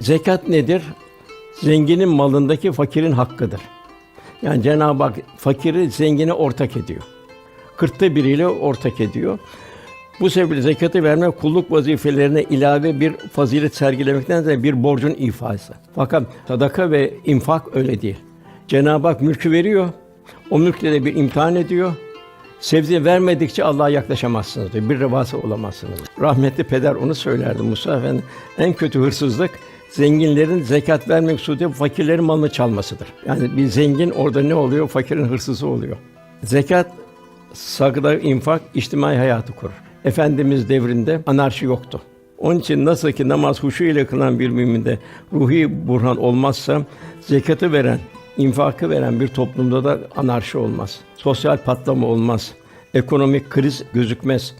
Zekat nedir? Zenginin malındaki fakirin hakkıdır. Yani Cenab-ı Hak fakiri zengine ortak ediyor. Kırkta biriyle ortak ediyor. Bu sebeple zekatı vermek kulluk vazifelerine ilave bir fazilet sergilemekten de bir borcun ifası. Fakat sadaka ve infak öyle değil. Cenab-ı Hak mülkü veriyor. O mülkle de bir imtihan ediyor. Sebze vermedikçe Allah'a yaklaşamazsınız diyor. Bir revası olamazsınız. Rahmetli peder onu söylerdi Musa Efendi. En kötü hırsızlık zenginlerin zekat vermek suretiyle fakirlerin malını çalmasıdır. Yani bir zengin orada ne oluyor? Fakirin hırsızı oluyor. Zekat, sadaka, infak içtimai hayatı kurur. Efendimiz devrinde anarşi yoktu. Onun için nasıl ki namaz huşu ile kılan bir müminde ruhi burhan olmazsa zekatı veren, infakı veren bir toplumda da anarşi olmaz. Sosyal patlama olmaz. Ekonomik kriz gözükmez.